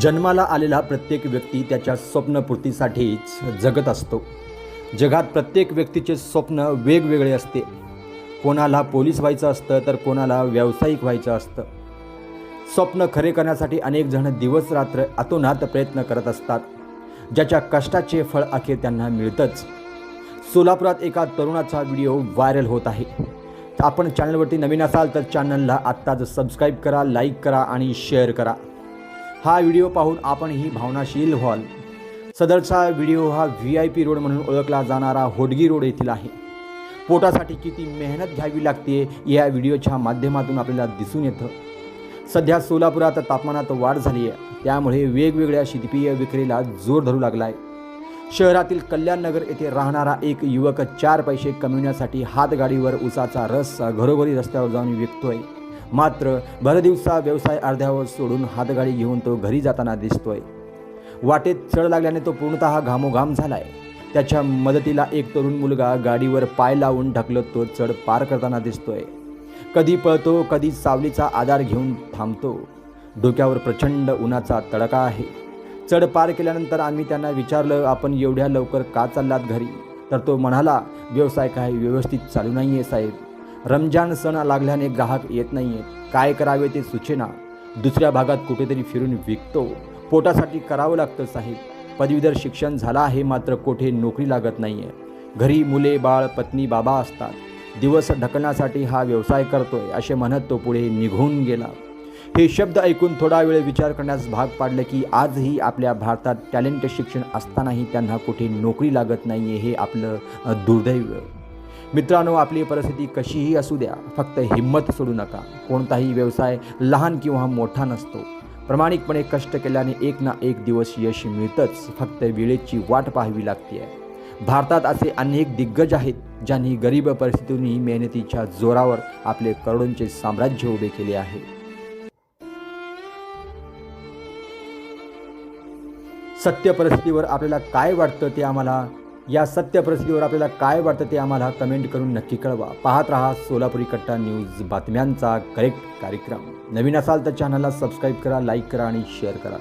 जन्माला आलेला प्रत्येक व्यक्ती त्याच्या स्वप्नपूर्तीसाठीच जगत असतो. जगात प्रत्येक व्यक्तीचे स्वप्न वेगवेगळे असते. कोणाला पोलीस व्हायचं असतं तर कोणाला व्यावसायिक व्हायचं असतं. स्वप्न खरे करण्यासाठी अनेक जण दिवस रात्र अतोनात प्रयत्न करत असतात. ज्याच्या कष्टाचे फळ अखेर त्यांना मिळतंच. सोलापुरात एका तरुणाचा व्हिडिओ व्हायरल होत आहे. आपण चॅनलवरती नवीन असाल तर चॅनलला आत्ताच सबस्क्राईब करा लाईक करा आणि शेअर करा. हा व्हिडिओ पाहून आपणही भावनाशील व्हाल. सदरचा व्हिडिओ हा व्ही आय पी रोड म्हणून ओळखला जाणारा होडगी रोड येथील आहे. पोटासाठी किती मेहनत घ्यावी लागते या व्हिडिओच्या माध्यमातून आपल्याला दिसून येतं. सध्या सोलापुरात तापमानात वाढ झाली आहे. त्यामुळे वेगवेगळ्या शेतपीय विक्रीला जोर धरू लागला आहे शहरातील कल्याणनगर येथे राहणारा एक युवक चार पैसे कमविण्यासाठी हातगाडीवर उसाचा रस घरोघरी रस्त्यावर जाऊन विकतोय. मात्र भरदिवसा व्यवसाय अर्ध्यावर सोडून हातगाडी घेऊन तो घरी जाताना दिसतोय. वाटेत चढ लागल्याने तो पूर्णतः घामोघाम झालाय. त्याच्या मदतीला एक तरुण मुलगा गाडीवर पाय लावून ढकलत तो चढ पार करताना दिसतोय. कधी पळतो कधी सावलीचा आधार घेऊन थांबतो. डोक्यावर प्रचंड उन्हाचा तडका आहे. चढ पार केल्यानंतर आम्ही त्यांना विचारलं आपण एवढ्या लवकर का चाललात घरी? तर तो म्हणाला व्यवसाय काही व्यवस्थित चालू नाही आहे साहेब. रमजान सण लागल्याने ग्राहक येत नाही आहेत काय करावे ते सुचेना. दुसऱ्या भागात कुठेतरी फिरून विकतो. पोटासाठी करावं लागतं साहेब. पदवीधर शिक्षण झालं आहे मात्र कोठे नोकरी लागत नाही आहे घरी मुले बाळ पत्नी बाबा असतात. दिवस ढकलण्यासाठी हा व्यवसाय करतोय असे म्हणत तो पुढे निघून गेला. हे शब्द ऐकून थोडा वेळ विचार करण्यास भाग पाडले की आजही आपल्या भारतात टॅलेंट शिक्षण असतानाही त्यांना कुठे नोकरी लागत नाही आहे हे आपलं दुर्दैव. मित्रांनो आपली परिस्थिती कशीही असू द्या फक्त हिंमत सोडू नका. कोणताही व्यवसाय लहान किंवा मोठा नसतो. प्रामाणिकपणे कष्ट केल्याने एक ना एक दिवस यश मिळतंच फक्त वेळेची वाट पाहावी लागते. भारतात असे अनेक दिग्गज आहेत ज्यांनी गरीब परिस्थितीतूनही मेहनतीच्या जोरावर आपले करोडोंचे साम्राज्य उभे केले आहे. सत्य परिस्थितीवर आपल्याला काय वाटतं ते आम्हाला या सत्य परिस्थितीवर आपल्याला काय वाटतं ते आम्हाला कमेंट करून नक्की कळवा. पाहत रहा सोलापुरी कट्टा न्यूज बातम्यांचा करेक्ट कार्यक्रम. नवीन असाल तर चॅनलला सबस्क्राईब करा लाईक करा आणि शेअर करा.